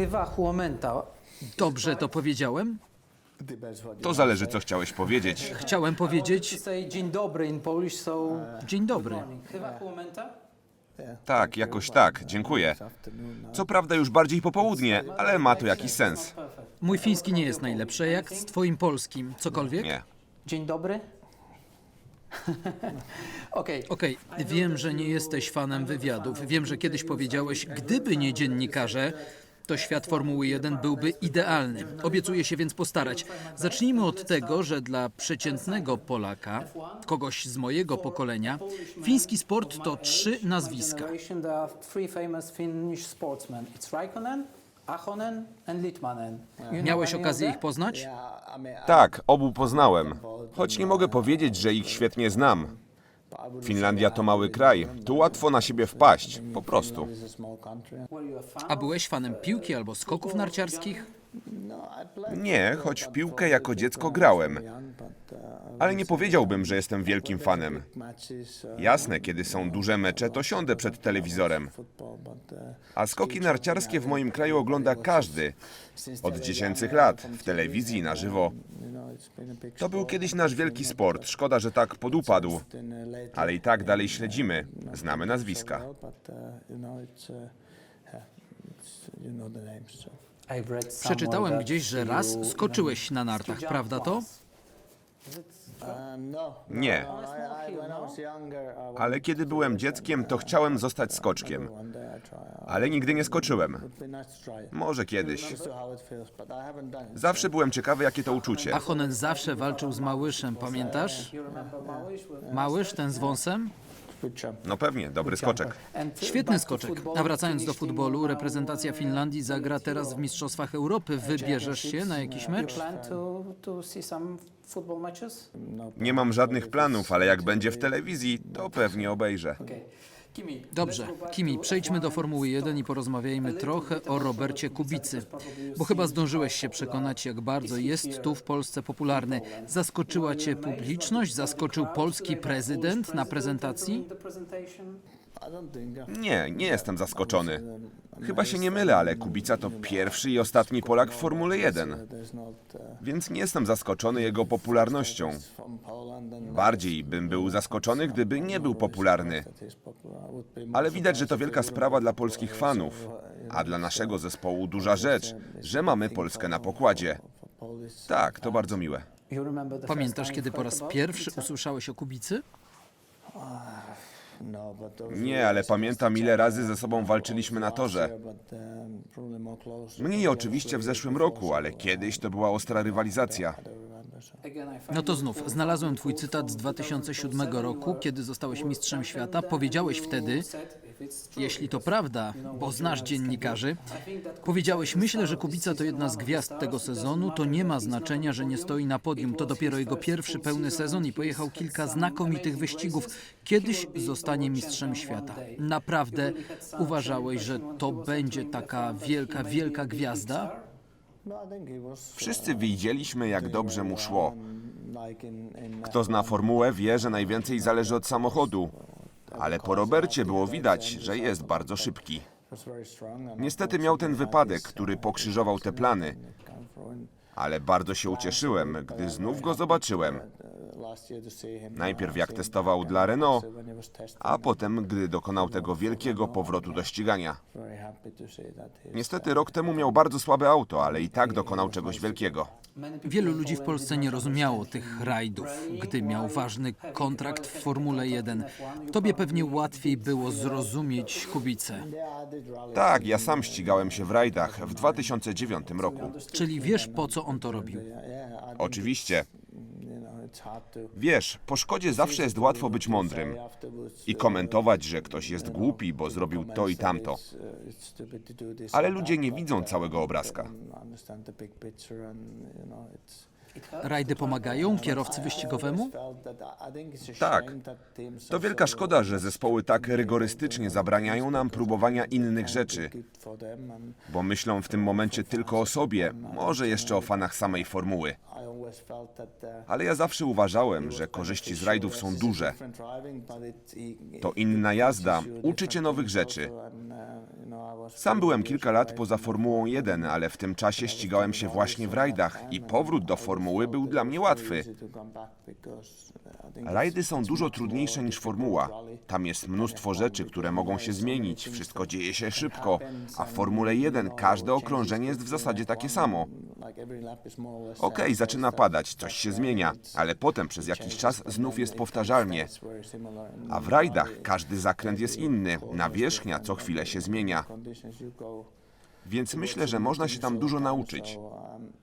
Chyba huomenta. Dobrze to powiedziałem? To zależy, co chciałeś powiedzieć. Chciałem powiedzieć dzień dobry in Polish, so dzień dobry. chyba huomenta. Tak, jakoś tak, dziękuję. Co prawda już bardziej popołudnie, ale ma to jakiś sens. Mój fiński nie jest najlepszy, jak z twoim polskim. Cokolwiek? Nie. Dzień dobry. Okej. Okej, wiem, że nie jesteś fanem wywiadów. Wiem, że kiedyś powiedziałeś, gdyby nie dziennikarze, to świat Formuły 1 byłby idealny. Obiecuję się więc postarać. Zacznijmy od tego, że dla przeciętnego Polaka, kogoś z mojego pokolenia, fiński sport to trzy nazwiska. Miałeś okazję ich poznać? Tak, obu poznałem. Choć nie mogę powiedzieć, że ich świetnie znam. Finlandia to mały kraj. Tu łatwo na siebie wpaść. Po prostu. A byłeś fanem piłki albo skoków narciarskich? Nie, choć w piłkę jako dziecko grałem. Ale nie powiedziałbym, że jestem wielkim fanem. Jasne, kiedy są duże mecze, to siądę przed telewizorem. A skoki narciarskie w moim kraju ogląda każdy. Od dziesięcych lat, w telewizji, na żywo. To był kiedyś nasz wielki sport. Szkoda, że tak podupadł. Ale i tak dalej śledzimy. Znamy nazwiska. Przeczytałem gdzieś, że raz skoczyłeś na nartach, prawda to? Once. Nie. Ale kiedy byłem dzieckiem, to chciałem zostać skoczkiem. Ale nigdy nie skoczyłem. Może kiedyś. Zawsze byłem ciekawy, jakie to uczucie. Ahonen zawsze walczył z Małyszem, pamiętasz? Małysz, ten z wąsem? No pewnie, dobry skoczek. Świetny skoczek. A wracając do futbolu, reprezentacja Finlandii zagra teraz w Mistrzostwach Europy. Wybierzesz się na jakiś mecz? Nie mam żadnych planów, ale jak będzie w telewizji, to pewnie obejrzę. Dobrze, Kimi, przejdźmy do F1 Formuły 1 i porozmawiajmy trochę o Robercie Kubicy, bo chyba zdążyłeś się przekonać, jak bardzo jest tu w Polsce popularny. Zaskoczyła cię publiczność? Zaskoczył polski prezydent na prezentacji? Nie, nie jestem zaskoczony. Chyba się nie mylę, ale Kubica to pierwszy i ostatni Polak w Formule 1. Więc nie jestem zaskoczony jego popularnością. Bardziej bym był zaskoczony, gdyby nie był popularny. Ale widać, że to wielka sprawa dla polskich fanów, a dla naszego zespołu duża rzecz, że mamy Polskę na pokładzie. Tak, to bardzo miłe. Pamiętasz, kiedy po raz pierwszy usłyszałeś o Kubicy? Nie, ale pamiętam ile razy ze sobą walczyliśmy na torze. Mniej oczywiście w zeszłym roku, ale kiedyś to była ostra rywalizacja. No to znów, znalazłem twój cytat z 2007 roku, kiedy zostałeś mistrzem świata. Powiedziałeś wtedy, jeśli to prawda, bo znasz dziennikarzy, powiedziałeś, myślę, że Kubica to jedna z gwiazd tego sezonu, to nie ma znaczenia, że nie stoi na podium. To dopiero jego pierwszy pełny sezon i pojechał kilka znakomitych wyścigów. Kiedyś zostanie mistrzem świata. Naprawdę uważałeś, że to będzie taka wielka, wielka gwiazda? Wszyscy widzieliśmy, jak dobrze mu szło. Kto zna formułę, wie, że najwięcej zależy od samochodu. Ale po Robercie było widać, że jest bardzo szybki. Niestety miał ten wypadek, który pokrzyżował te plany. Ale bardzo się ucieszyłem, gdy znów go zobaczyłem. Najpierw jak testował dla Renault, a potem gdy dokonał tego wielkiego powrotu do ścigania. Niestety rok temu miał bardzo słabe auto, ale i tak dokonał czegoś wielkiego. Wielu ludzi w Polsce nie rozumiało tych rajdów, gdy miał ważny kontrakt w Formule 1. Tobie pewnie łatwiej było zrozumieć Kubicę. Tak, ja sam ścigałem się w rajdach w 2009 roku. Czyli wiesz, po co on to robił. Oczywiście. Wiesz, po szkodzie zawsze jest łatwo być mądrym i komentować, że ktoś jest głupi, bo zrobił to i tamto. Ale ludzie nie widzą całego obrazka. Rajdy pomagają kierowcy wyścigowemu? Tak. To wielka szkoda, że zespoły tak rygorystycznie zabraniają nam próbowania innych rzeczy, bo myślą w tym momencie tylko o sobie, może jeszcze o fanach samej formuły. Ale ja zawsze uważałem, że korzyści z rajdów są duże. To inna jazda, uczy cię nowych rzeczy. Sam byłem kilka lat poza Formułą 1, ale w tym czasie ścigałem się właśnie w rajdach i powrót do formuły był dla mnie łatwy. Rajdy są dużo trudniejsze niż formuła. Tam jest mnóstwo rzeczy, które mogą się zmienić, wszystko dzieje się szybko, a w Formule 1 każde okrążenie jest w zasadzie takie samo. Okej, zaczyna padać, coś się zmienia, ale potem przez jakiś czas znów jest powtarzalnie. A w rajdach każdy zakręt jest inny, nawierzchnia co chwilę się zmienia. Więc myślę, że można się tam dużo nauczyć.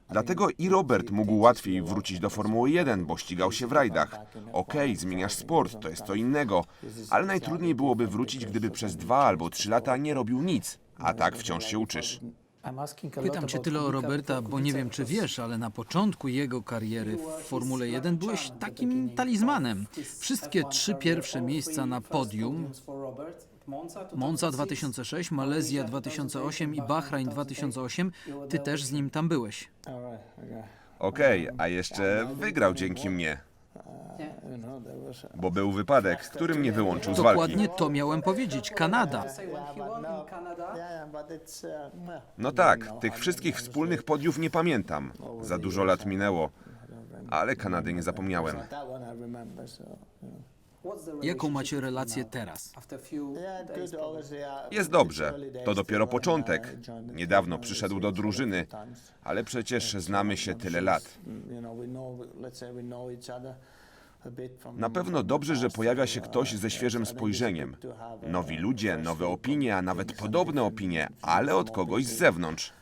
Dlatego i Robert mógł łatwiej wrócić do Formuły 1, bo ścigał się w rajdach. Okej, zmieniasz sport, to jest co innego, ale najtrudniej byłoby wrócić, gdyby przez dwa albo trzy lata nie robił nic, a tak wciąż się uczysz. Pytam cię tyle o Roberta, bo nie wiem, czy wiesz, ale na początku jego kariery w Formule 1 byłeś takim talizmanem. Wszystkie trzy pierwsze miejsca na podium Monza 2006, Malezja 2008 i Bahrain 2008, ty też z nim tam byłeś. Okej, a jeszcze wygrał dzięki mnie, bo był wypadek, który mnie wyłączył z walki. Dokładnie to miałem powiedzieć. Kanada. No tak, tych wszystkich wspólnych podiów nie pamiętam. Za dużo lat minęło, ale Kanady nie zapomniałem. Jaką macie relację teraz? Jest dobrze, to dopiero początek. Niedawno przyszedł do drużyny, ale przecież znamy się tyle lat. Na pewno dobrze, że pojawia się ktoś ze świeżym spojrzeniem. Nowi ludzie, nowe opinie, a nawet podobne opinie, ale od kogoś z zewnątrz.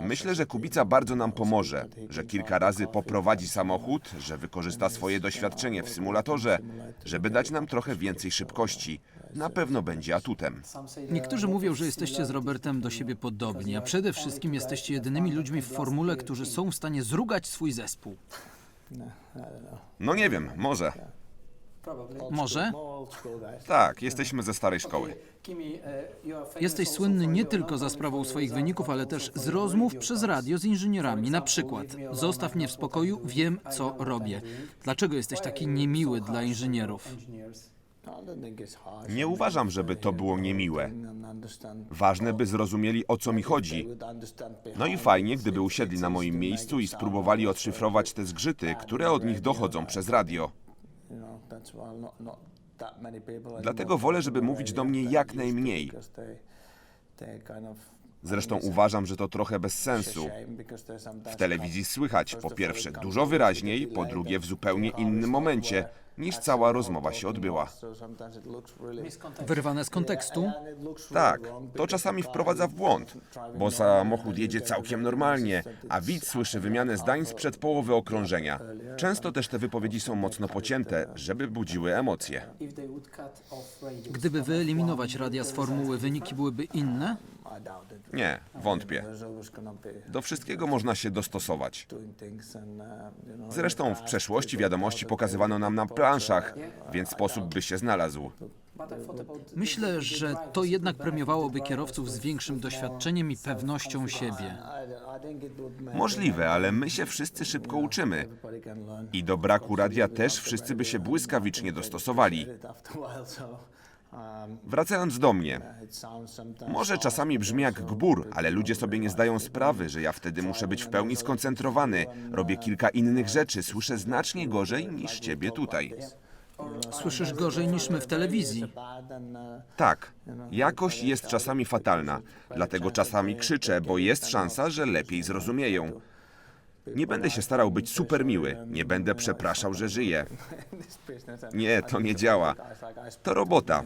Myślę, że Kubica bardzo nam pomoże, że kilka razy poprowadzi samochód, że wykorzysta swoje doświadczenie w symulatorze, żeby dać nam trochę więcej szybkości. Na pewno będzie atutem. Niektórzy mówią, że jesteście z Robertem do siebie podobni, a przede wszystkim jesteście jedynymi ludźmi w formule, którzy są w stanie zrugać swój zespół. No nie wiem, może. Może? Tak, jesteśmy ze starej szkoły. Jesteś słynny nie tylko za sprawą swoich wyników, ale też z rozmów przez radio z inżynierami. Na przykład, zostaw mnie w spokoju, wiem co robię. Dlaczego jesteś taki niemiły dla inżynierów? Nie uważam, żeby to było niemiłe. Ważne, by zrozumieli o co mi chodzi. No i fajnie, gdyby usiedli na moim miejscu i spróbowali odszyfrować te zgrzyty, które od nich dochodzą przez radio. Dlatego wolę, żeby mówić do mnie jak najmniej. Zresztą uważam, że to trochę bez sensu. W telewizji słychać po pierwsze dużo wyraźniej, po drugie w zupełnie innym momencie niż cała rozmowa się odbyła. Wyrwane z kontekstu? Tak, to czasami wprowadza w błąd, bo samochód jedzie całkiem normalnie, a widz słyszy wymianę zdań sprzed połowy okrążenia. Często też te wypowiedzi są mocno pocięte, żeby budziły emocje. Gdyby wyeliminować radia z formuły, wyniki byłyby inne? Nie, wątpię. Do wszystkiego można się dostosować. Zresztą w przeszłości wiadomości pokazywano nam na planszach, więc sposób by się znalazł. Myślę, że to jednak premiowałoby kierowców z większym doświadczeniem i pewnością siebie. Możliwe, ale my się wszyscy szybko uczymy. I do braku radia też wszyscy by się błyskawicznie dostosowali. Wracając do mnie, może czasami brzmi jak gbur, ale ludzie sobie nie zdają sprawy, że ja wtedy muszę być w pełni skoncentrowany. Robię kilka innych rzeczy, słyszę znacznie gorzej niż ciebie tutaj. Słyszysz gorzej niż my w telewizji. Tak, jakość jest czasami fatalna, dlatego czasami krzyczę, bo jest szansa, że lepiej zrozumieją. Nie będę się starał być super miły, nie będę przepraszał, że żyję. Nie, to nie działa. To robota.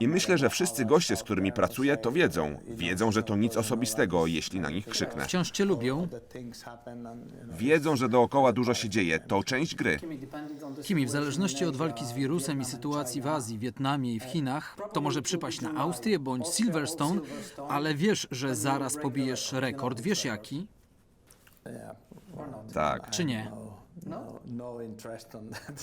I myślę, że wszyscy goście, z którymi pracuję, to wiedzą. Wiedzą, że to nic osobistego, jeśli na nich krzyknę. Wciąż cię lubią. Wiedzą, że dookoła dużo się dzieje. To część gry. Kimi, w zależności od walki z wirusem i sytuacji w Azji, Wietnamie i w Chinach, to może przypaść na Austrię bądź Silverstone, ale wiesz, że zaraz pobijesz rekord. Wiesz jaki? Tak, Czy nie?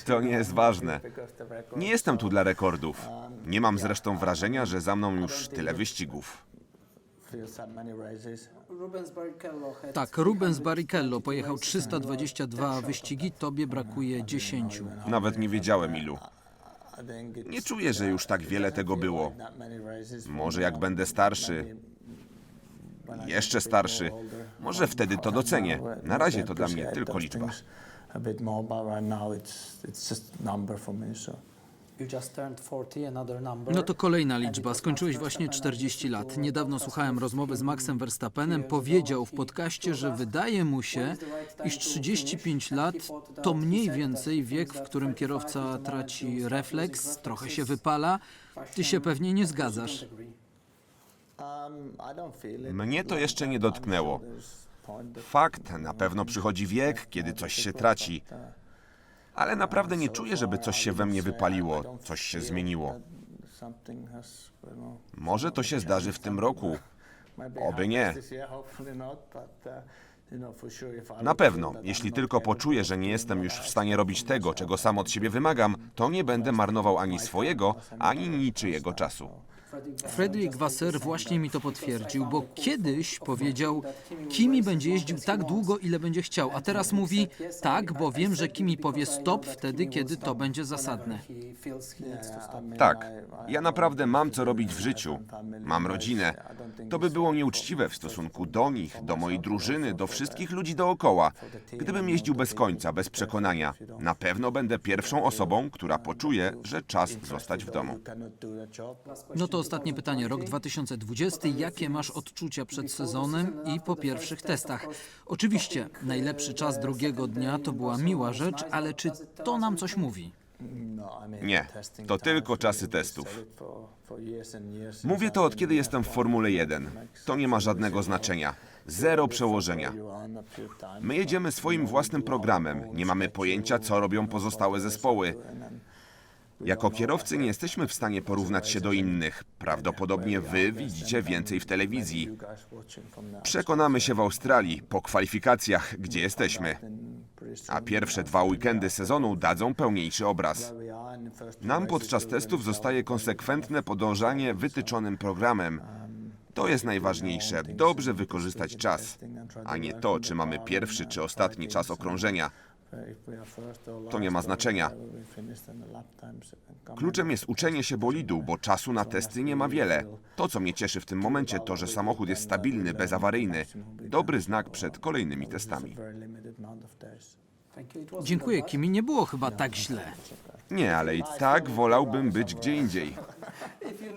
to nie jest ważne. Nie jestem tu dla rekordów. Nie mam zresztą wrażenia, że za mną już tyle wyścigów. Tak, Rubens Barrichello pojechał 322 wyścigi, tobie brakuje 10. Nawet nie wiedziałem ilu. Nie czuję, że już tak wiele tego było. Może jak będę starszy, jeszcze starszy, może wtedy to docenię. Na razie to dla mnie tylko liczba. A bit more, but right now it's it's just number for me. So You just turned 40, another number. No to kolejna liczba. Skończyłeś właśnie 40 lat. Niedawno słuchałem rozmowy z Maxem Verstappenem. Powiedział w podcaście, że wydaje mu się, iż 35 lat to mniej więcej wiek, w którym kierowca traci refleks, trochę się wypala. Ty się pewnie nie zgadzasz. Mnie to jeszcze nie dotknęło. Fakt, na pewno przychodzi wiek, kiedy coś się traci. Ale naprawdę nie czuję, żeby coś się we mnie wypaliło, coś się zmieniło. Może to się zdarzy w tym roku. Oby nie. uh, Na pewno, jeśli tylko poczuję, że nie jestem już w stanie robić tego, czego sam od siebie wymagam, to nie będę marnował ani swojego, ani niczyjego czasu. Fredrik Wasser właśnie mi to potwierdził, bo kiedyś powiedział, Kimi będzie jeździł tak długo, ile będzie chciał, a teraz mówi, tak, bo wiem, że Kimi powie stop wtedy, kiedy to będzie zasadne. Tak, ja naprawdę mam co robić w życiu. Mam rodzinę. To by było nieuczciwe w stosunku do nich, do mojej drużyny, do wszystkich ludzi dookoła. Gdybym jeździł bez końca, bez przekonania, na pewno będę pierwszą osobą, która poczuje, że czas zostać w domu. No to ostatnie pytanie, rok 2020. Jakie masz odczucia przed sezonem i po pierwszych testach? Oczywiście, najlepszy czas drugiego dnia to była miła rzecz, ale czy to nam coś mówi? Nie, to tylko czasy testów. Mówię to od kiedy jestem w F1. Formule 1. To nie ma żadnego znaczenia. Zero przełożenia. My jedziemy swoim własnym programem. Nie mamy pojęcia, co robią pozostałe zespoły. Jako kierowcy nie jesteśmy w stanie porównać się do innych. Prawdopodobnie wy widzicie więcej w telewizji. Przekonamy się w Australii, po kwalifikacjach, gdzie jesteśmy. A pierwsze dwa weekendy sezonu dadzą pełniejszy obraz. Nam podczas testów zostaje konsekwentne podążanie wytyczonym programem. To jest najważniejsze, dobrze wykorzystać czas, a nie to, czy mamy pierwszy czy ostatni czas okrążenia. To nie ma znaczenia. Kluczem jest uczenie się bolidu, bo czasu na testy nie ma wiele. To, co mnie cieszy w tym momencie, to, że samochód jest stabilny, bezawaryjny. Dobry znak przed kolejnymi testami. Dziękuję, Kimi, nie było chyba tak źle. Nie, ale i tak wolałbym być gdzie indziej.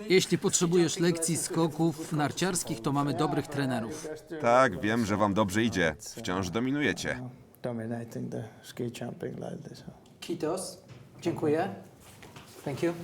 Jeśli potrzebujesz lekcji skoków narciarskich, to mamy dobrych trenerów. Tak, wiem, że wam dobrze idzie. Wciąż dominujecie. Dominating the ski jumping like this. Kitos. Dziękuję. Thank you.